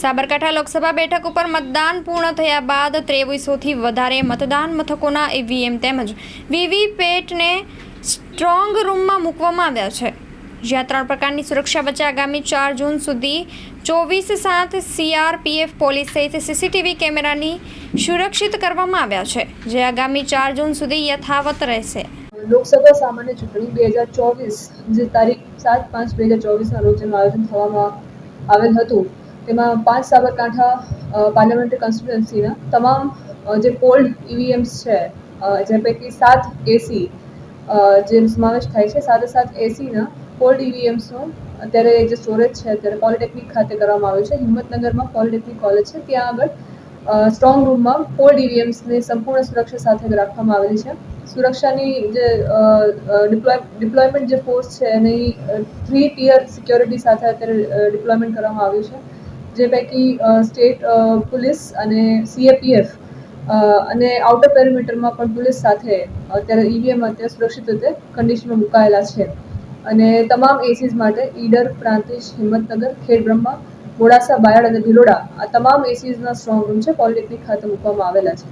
સાબરકાંઠા લોકસભા બેઠક ઉપર મતદાન પૂર્ણ થયા બાદ ત્રેવીસોથી વધારે મતદાન મથકોના ઈવીએમ તેમજ વીવીપેટને સ્ટ્રોંગ રૂમમાં મૂકવામાં આવ્યા છે. જ્યાં ત્રણ પ્રકારની સુરક્ષા વચ્ચે આગામી ચાર જૂન સુધી ચોવીસ સાત સીઆરપીએફ પોલીસ સહિત સીસીટીવી કેમેરાની સુરક્ષિત કરવામાં આવ્યા છે, જે આગામી ચાર જૂન સુધી યથાવત રહેશે. લોકસભા સામાન્ય ચૂંટણી બે હજાર ચોવીસ, જે તારીખ સાત પાંચ બે હજાર ચોવીસના રોજ જેનું આયોજન થવામાં આવેલ હતું તેમાં પાંચ સાબરકાંઠા પાર્લામેન્ટરી કોન્સ્ટિટ્યુન્સીના તમામ જે પોલ્ડ ઈવીએમ્સ છે જે પૈકી સાત એસી જે સમાવેશ થાય છે સાથે સાત એસીના પોલ્ડ ઈવીએમ્સનો અત્યારે જે સ્ટોરેજ છે, અત્યારે પોલિટેકનિક ખાતે કરવામાં આવ્યું છે, હિંમતનગરમાં પોલિટેકનિક કોલેજ છે, ત્યાં આગળ સ્ટ્રોંગ રૂમમાં પોલ્ડ ઈવીએમ્સને સંપૂર્ણ સુરક્ષા સાથે રાખવામાં આવેલી છે. સુરક્ષાની જે ડિપ્લોયમેન્ટ જે ફોર્સ છે, એની થ્રી ટીયર સિક્યોરિટી સાથે અત્યારે ડિપ્લોયમેન્ટ કરવામાં આવ્યું છે. જે પૈકી સ્ટેટ પોલીસ અને સીએપીએફ અને આઉટર પેરીમીટરમાં પણ પોલીસ સાથે અત્યારે ઈવીએમ અત્યારે સુરક્ષિત રીતે કન્ડિશનમાં મુકાયેલા છે. અને તમામ એસીસ માટે ઈડર, પ્રાંતિજ, હિંમતનગર, ખેડબ્રહ્મા, મોડાસા, બાયડ અને ભિલોડા આ તમામ એસીસના સ્ટ્રોંગ રૂમ છે. પોલિટેકનિક ખાતે મૂકવામાં આવેલા છે.